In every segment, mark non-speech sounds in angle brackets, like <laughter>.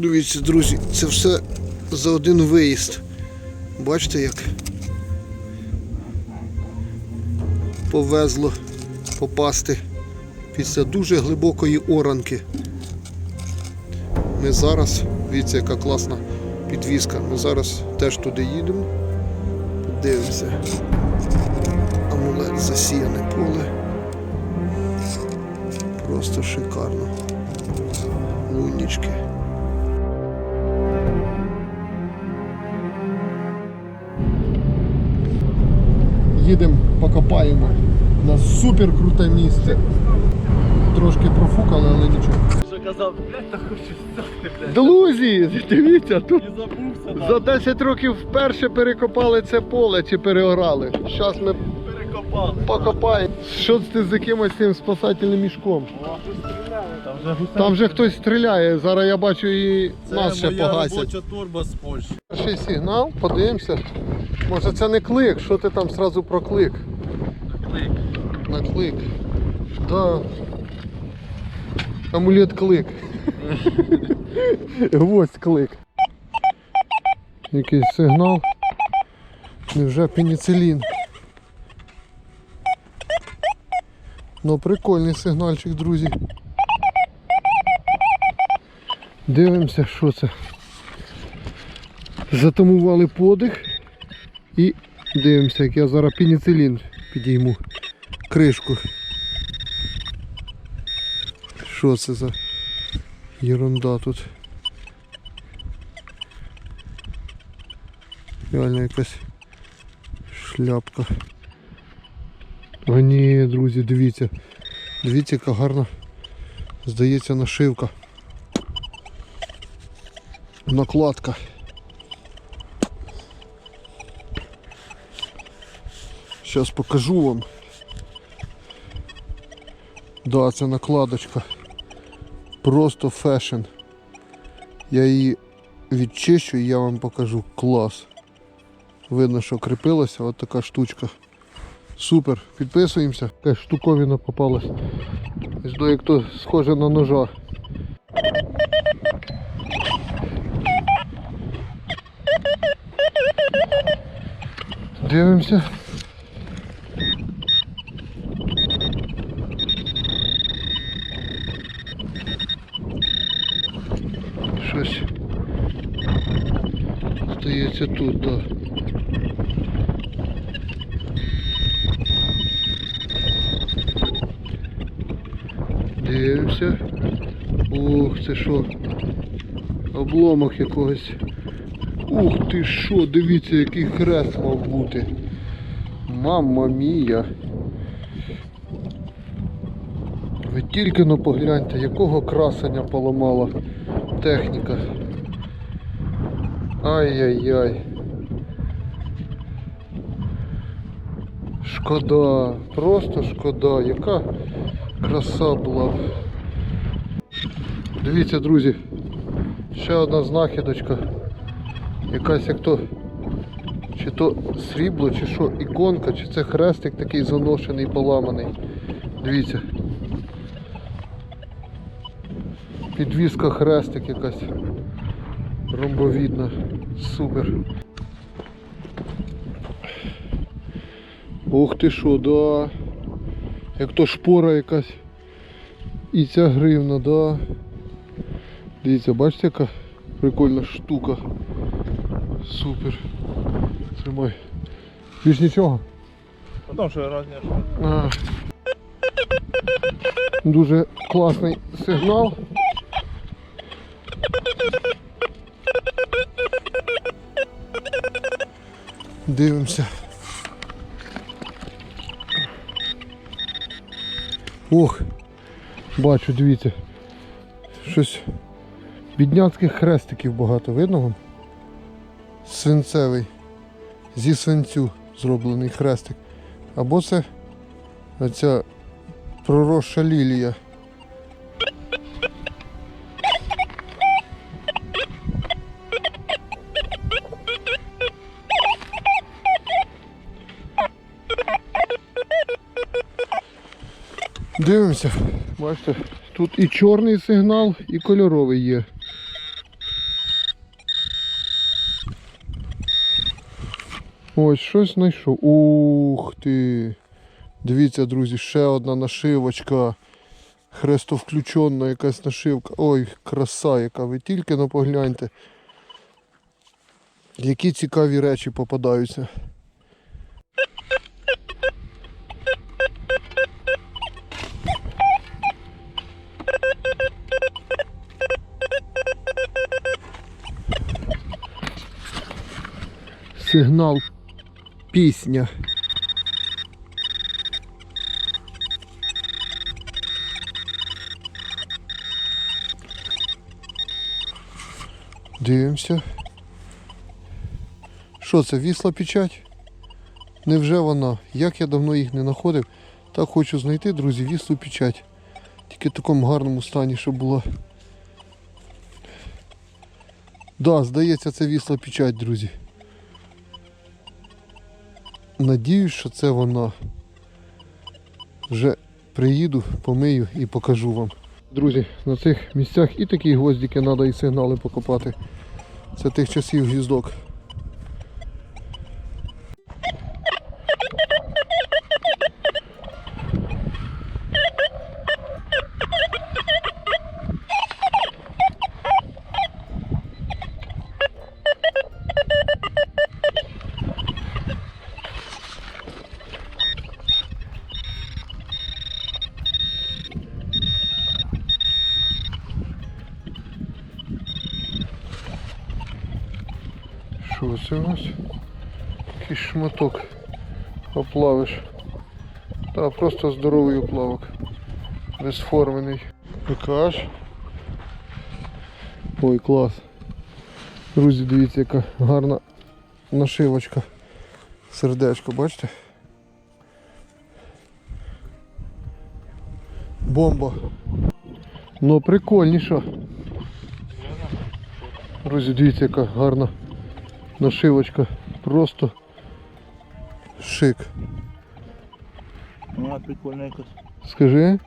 Дивіться, друзі, це все за один виїзд. Бачите, як повезло попасти після дуже глибокої оранки. Ми зараз, дивіться, яка класна підвізка. Ми зараз теж туди їдемо. Дивимося. Амулет засіяне поле. Просто шикарно. Лунічки. Їдемо, покопаємо на супер круте місце. Трошки профукали, але нічого. Вже казав, блядь, та блядь. Друзі, дивіться, тут забувся, за 10 років вперше перекопали це поле чи переорали. Зараз ми перекопали. покопаємо. Що це з якимось цим спасательним мішком? О, вже гусеничка. Там вже хтось стріляє, зараз я бачу і Це нас ще моя погасять. робоча турба з Польщі. Перший сигнал, подивимося. Може це не клик, що ти там сразу про клик? Клик. На клик. Да. Амулет клик. <laughs> Гвоздь клик. Якийсь сигнал. Невже пеніцилін. Ну прикольний сигнальчик, друзі. Дивимося, що це. Затамували подих і дивимося, як я зараз пеніцилін підійму кришку. Що це за ерунда тут? Реально якась шляпка. А ні, друзі, дивіться. Дивіться, яка гарна здається нашивка. Накладка. Зараз покажу вам. Да, це накладочка. Просто фешн. Я її відчищу і я вам покажу. Клас. Видно, що кріпилася, от така штучка. Супер. Підписуємося. Така штуковина попалась. Жду, як то схоже на ножа. Дивимося. Щось стається тут. Да. Дивимося. Ух, це що? Обломок якогось. Ух ти що, дивіться, який хрест мав бути. Мамма мія. Ви тільки но погляньте, якого красення поламала техніка. Ай-яй-яй. Шкода, просто шкода, яка краса була. Дивіться, друзі, ще одна знахідочка. Якась як то, чи то срібло, чи що, іконка, чи це хрестик такий заношений, поламаний. Дивіться. Підвіска хрестик якась. Ромбовідна. Супер. Ух ти що, да. Як то шпора якась. І ця гривна, да. Дивіться, бачите, яка прикольна штука. Супер. Тримай. Більш нічого. Потім що розняш. А. Дуже класний сигнал. Дивимося. Ох, бачу, дивіться. Щось бідняцьких хрестиків багато видно вам? Свинцевий. Зі свинцю зроблений хрестик. Або це оця проросша лілія. Дивимося, бачите, тут і чорний сигнал, і кольоровий є. Ось щось знайшов. Ух ти. Дивіться, друзі, ще одна нашивочка. Хрестовключенна якась нашивка. Ой, краса яка. Ви тільки но погляньте. Які цікаві речі попадаються. Сигнал пісня. Дивимося. Що це, вісла печать? Невже вона? Як я давно їх не знаходив, так хочу знайти, друзі, віслу печать. Тільки в такому гарному стані, щоб була. Да, здається, це вісла печать, друзі. Надіюсь, що це вона. Вже приїду, помию і покажу вам. Друзі, на цих місцях і такі гвоздики треба і сигнали покопати. Це тих часів гвіздок. Що це у нас? Якийсь шматок оплавиш. Та просто здоровий оплавок. Безформений. Покаж. Ой, клас. Друзі, дивіться, яка гарна нашивочка. Сердечко, бачите? Бомба. Ну прикольніша. Друзі, дивіться, яка гарна нашивочка. Просто шик. Вона прикольна якась. Скажи.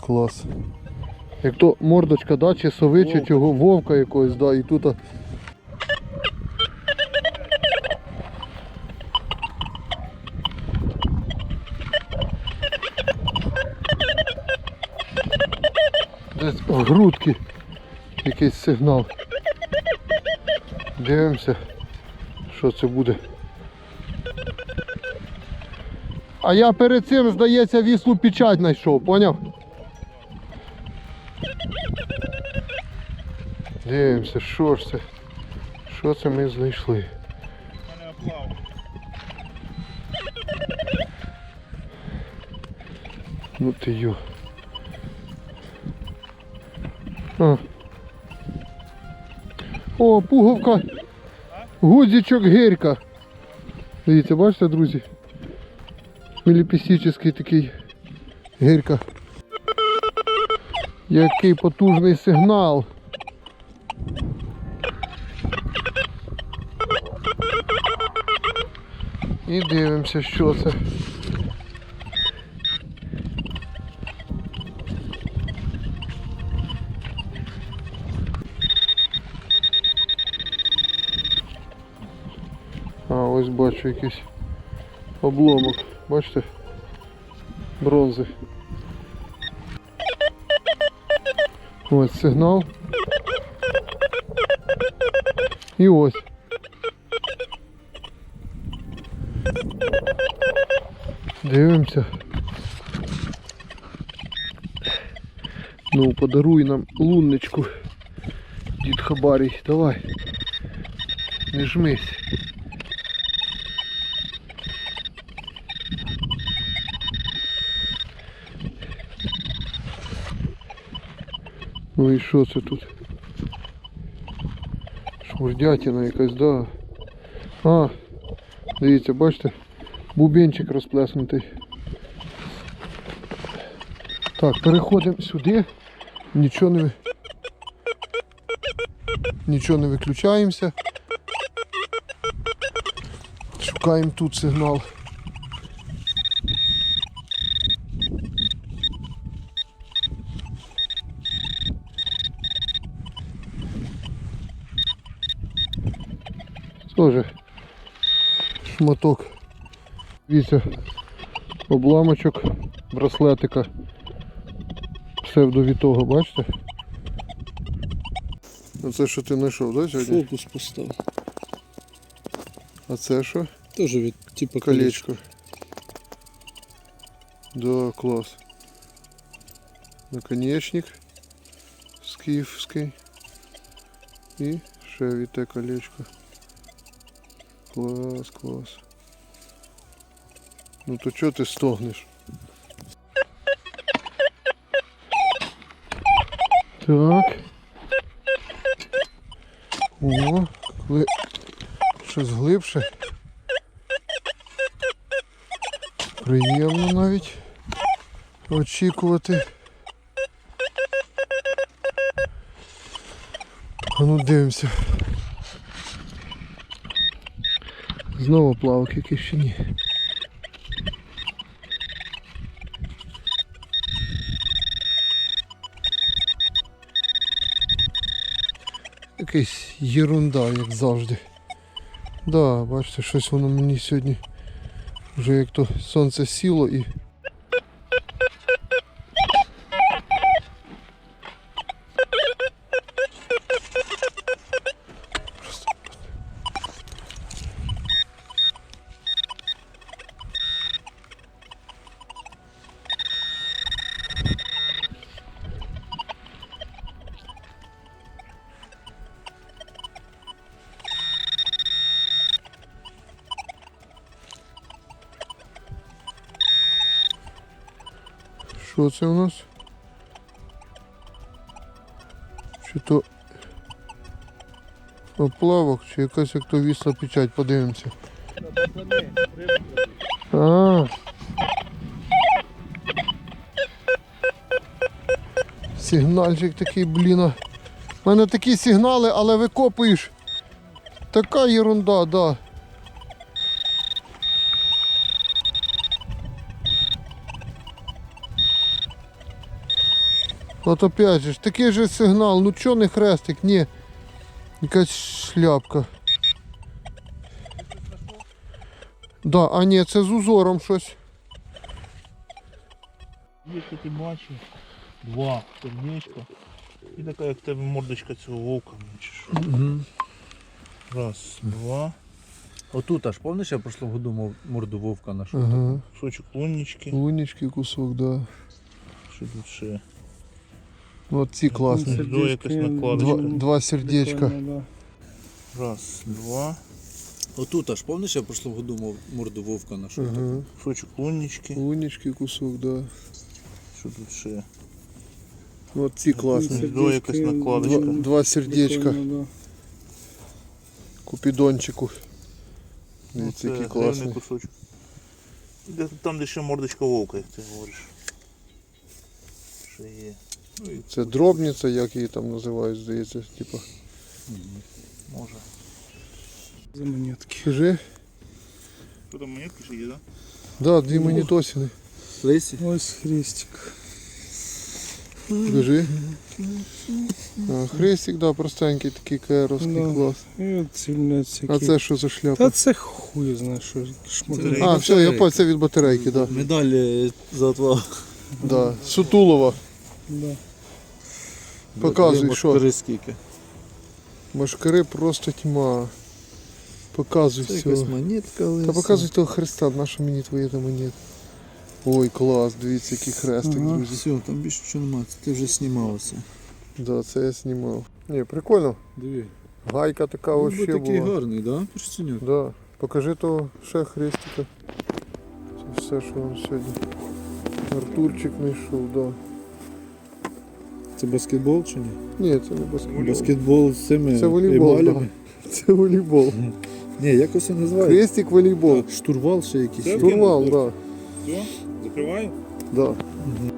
Клас. Як то мордочка, да, чи сови, чи чого, вовка якогось, да, і тут. Десь грудки якийсь сигнал. Дивимося, що це буде. А я перед цим, здається, віслу печать знайшов, поняв? Дивимося, що ж це? Що це ми знайшли? Ну ти йо. А. О, пуговка. Гудзичок гирька. Дивіться, бачите, друзі? Міліпістичний такий гирька. Який потужний сигнал. І дивимося, що це. А, ось бачу якийсь обломок. Бачите? Бронзи. Ось сигнал. І ось. Дивимося. Ну, подаруй нам лунничку. Дід Хабарій, давай. Не жмись. Ну і що це тут? Шмурдятина якась, да. А, дивіться, бачите? Бубенчик розплеснутий. Так, переходимо сюди. Нічого не Нічого не виключаємося. Шукаємо тут сигнал. Тоже шматок. Дивіться, обламочок браслетика псевдовітого, бачите? А це що ти знайшов, да, сьогодні? Фокус постав. А це що? Теж від типу колечко. Да, класс. Наконечник скіфський. І ще віте колечко. Клас, клас. Ну то чого ти стогнеш? Так. О, коли щось глибше. Приємно навіть очікувати. А ну дивимося. Знову плавок якийсь чи ні. Якась єрунда, як завжди. Да, бачите, щось воно мені сьогодні вже як то сонце сіло і. Що це у нас? Чи то оплавок, чи якась як то вісла печать, подивимося. А. Сигнальчик такий, блін. У мене такі сигнали, але викопуєш. Така ерунда, да. От опять же, такий же сигнал, ну чо не хрестик, ні. Якась шляпка. Да, а ні, це з узором щось. Є, ти бачив. Два сердечка. І така, як в тебе мордочка цього вовка. чи що. Угу. Раз, два. Отут аж, пам'ятаєш, я в прошлому году мов- морду вовка знайшов? Ага. Кусочок луннички. Лунечки кусок, да. Що тут ще? Ну, от ці класні. Сердечко, якась накладочка. Два, два сердечка. Раз, два. Отут аж, пам'ятаєш, я в прошлому году мов- морду вовка знайшов? Ага. Кусочок луннички. Лунечки кусок, да. Що тут ще? Ну, от ці класні. Сердечко. Два, два сердечка. Купідончику. Дивіться, Ну, які це гривний кусочок. Де- Там, де ще мордочка вовка, як ти говориш. Ще є. Це дробниця, як її там називають, здається. Типа. може. За монетки. Скажи. Що там монетки ще є, так? Да, дві монітосини. Лисі? Ось хрестик. Скажи. А, хрестик, да, простенький такий каеровський Да. клас. І от цільниці. А це що за шляпа? Та це хуй знає, що шматок. А, все, я це від батарейки, да. Медаль за отвагу. да. Сутулова. Да. Показуй, що. Скільки. Машкари просто тьма. Показуй Це все. якась монетка лиса. Та показуй того хреста, наша мені твоє там монет. Ой, клас, дивіться, який хрестик, Ага. друзі. Все, там більше нічого немає, це ти вже знімався. Да, це я знімав. Ні, прикольно. Диви. Гайка така Він вообще такий була. гарний, да? Перстеньок? Да. Покажи того ще хрестика. Це все, що вам сьогодні. Артурчик знайшов, да. Це баскетбол чи ні? Ні, це не баскетбол. Баскетбол з цими Це волейбол, Да. Це волейбол. Ні, якось це називається. Крестик волейбол. Штурвал ще якийсь. Штурвал, Штурвал, да. Все, закриваю. да. Мгм.